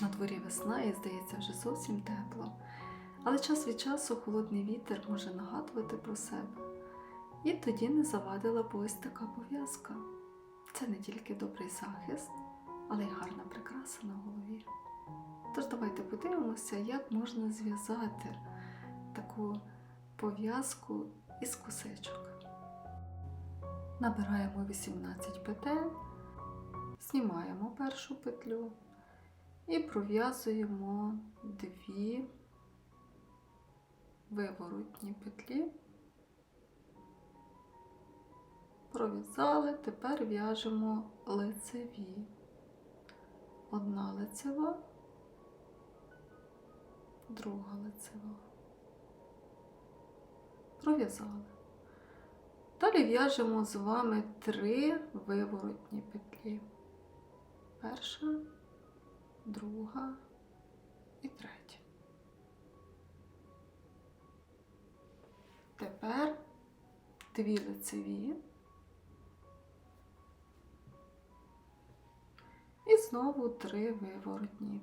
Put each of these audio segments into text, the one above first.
На дворі весна і здається вже зовсім тепло. Але час від часу холодний вітер може нагадувати про себе. І тоді не завадила б ось така пов'язка. Це не тільки добрий захист, але й гарна прикраса на голові. Тож давайте подивимося, як можна зв'язати таку пов'язку із косичок. Набираємо 18 петель, знімаємо першу петлю і пров'язуємо дві виворотні петлі. Пров'язали, тепер в'яжемо лицеві. Одна лицева, друга лицева. Пров'язали. Далі в'яжемо з вами три виворотні петлі. Перша, друга і третя. Тепер дві лицеві. І знову три виворотні.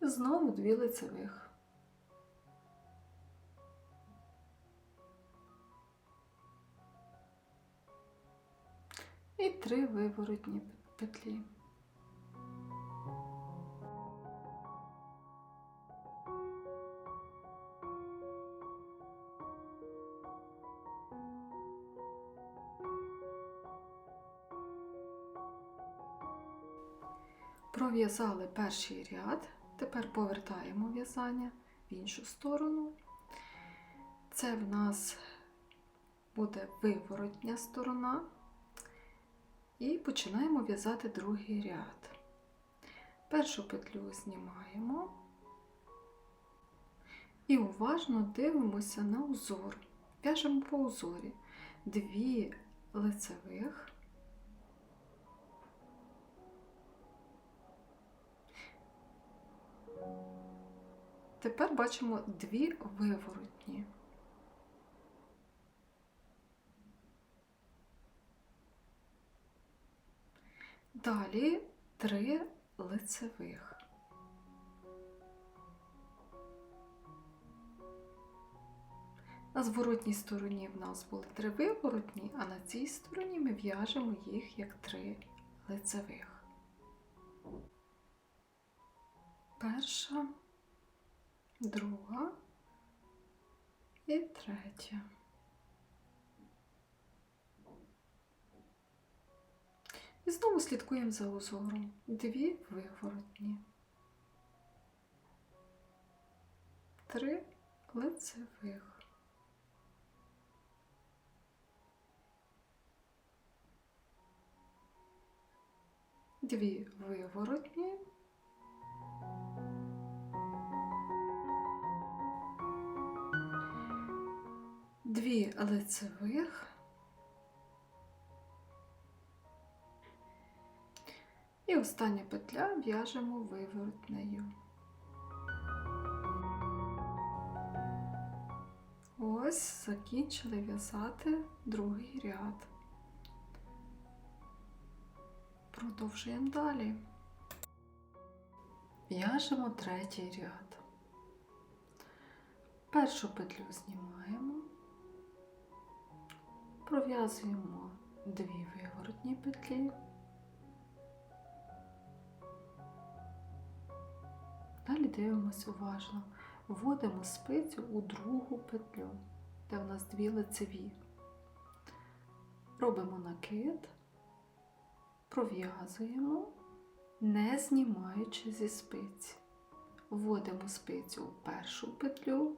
Знову дві лицевих. Три виворотні петлі. Пров'язали перший ряд, тепер повертаємо в'язання в іншу сторону. Це в нас буде виворотня сторона. І починаємо в'язати другий ряд. Першу петлю знімаємо і уважно дивимося на узор. В'яжемо по узорі дві лицевих. Тепер бачимо дві виворотні. Далі три лицевих. На зворотній стороні в нас були три виворотні, а на цій стороні ми в'яжемо їх як три лицевих. Перша, друга і третя. І знову слідкуємо за узором. Дві виворотні. Три лицевих. Дві виворотні. Дві лицевих. Остання петля в'яжемо виворотнею. Ось закінчили в'язати другий ряд. Продовжуємо далі. В'яжемо третій ряд. Першу петлю знімаємо, пров'язуємо дві виворотні петлі. Далі дивимося уважно. Вводимо спицю у другу петлю, де у нас дві лицеві. Робимо накид, пров'язуємо, не знімаючи зі спиці. Вводимо спицю у першу петлю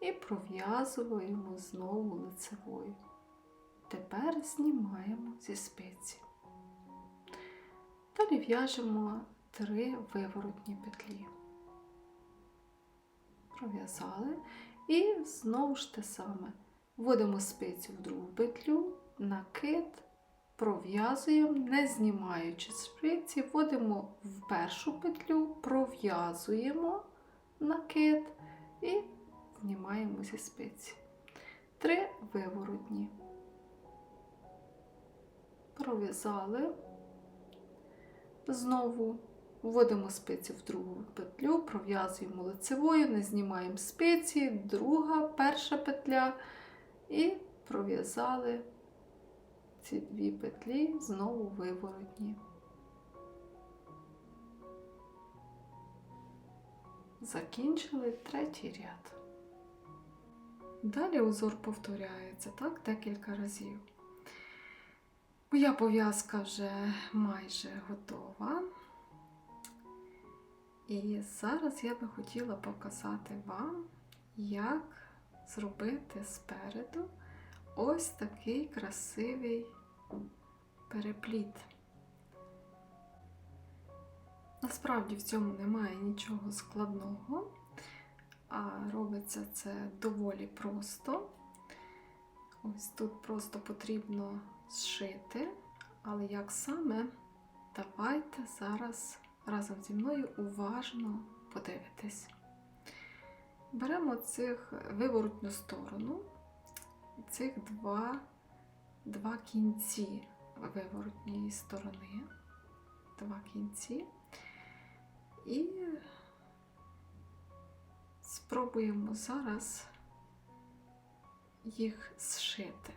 і пров'язуємо знову лицевою. Тепер знімаємо зі спиці. Далі в'яжемо три виворотні петлі. Пров'язали і знову ж те саме. Вводимо спицю в другу петлю, накид, пров'язуємо, не знімаючи спиці, вводимо в першу петлю, пров'язуємо накид і знімаємо зі спиці. три виворотні. Пров'язали. Знову вводимо спиці в другу петлю, пров'язуємо лицевою, не знімаємо спиці, друга, перша петля і пров'язали ці дві петлі знову виворотні. Закінчили третій ряд. Далі узор повторяється так декілька разів. Моя пов'язка вже майже готова. І зараз я би хотіла показати вам, як зробити спереду ось такий красивий перепліт. Насправді в цьому немає нічого складного, а робиться це доволі просто. Ось тут просто потрібно зшити, але як саме, давайте зараз разом зі мною уважно подивитись. Беремо цих виворотню сторону, цих два, два кінці виворотньої сторони, два кінці, і спробуємо зараз їх зшити.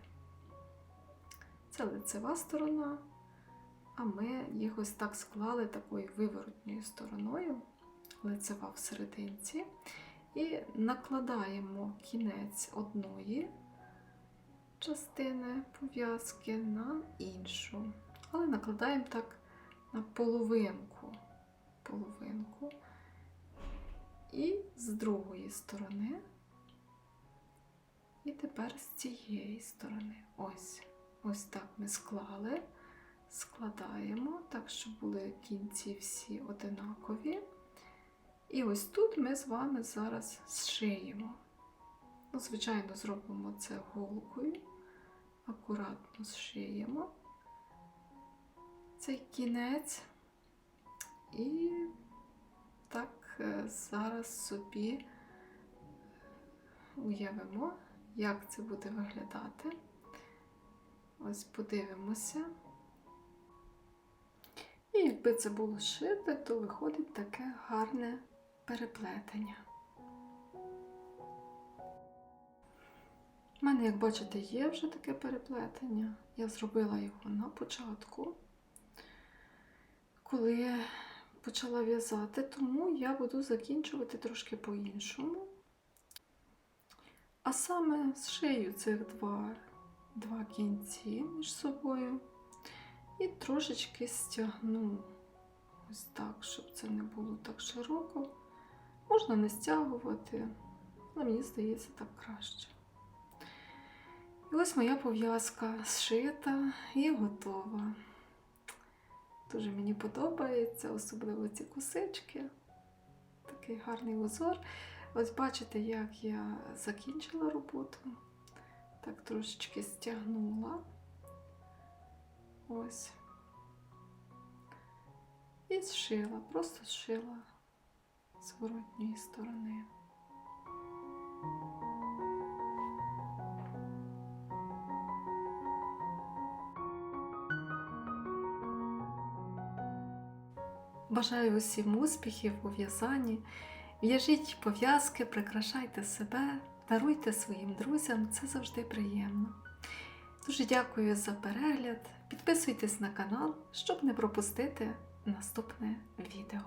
Це лицева сторона, їх ось так склали такою виворотньою стороною, лицева в і накладаємо кінець одної частини пов'язки на іншу. Але накладаємо так на половинку, половинку. І з другої сторони, і тепер з цієї сторони. Ось. Ось так ми склали, складаємо, так, щоб були кінці всі одинакові. І ось тут ми з вами зараз зшиємо. Ну, звичайно, зробимо це голкою, акуратно зшиємо цей кінець і так е, зараз собі уявимо, як це буде виглядати. Ось подивимося. І якби це було шите, то виходить таке гарне переплетення. У мене, як бачите, є вже таке переплетення. Я зробила його на початку, коли я почала в'язати, тому я буду закінчувати трошки по-іншому. А саме зшию цих два два кінці між собою і трошечки стягну ось так, щоб це не було так широко. Можна не стягувати, але мені здається так краще. І ось моя пов'язка зшита і готова. Дуже мені подобається, особливо ці косички. Такий гарний узор. Ось бачите, як я закінчила роботу так трошечки стягнула. Ось. І зшила, просто зшила з воротньої сторони. Бажаю усім успіхів у в'язанні. В'яжіть пов'язки, прикрашайте себе. Даруйте своїм друзям, це завжди приємно. Дуже дякую за перегляд. Підписуйтесь на канал, щоб не пропустити наступне відео.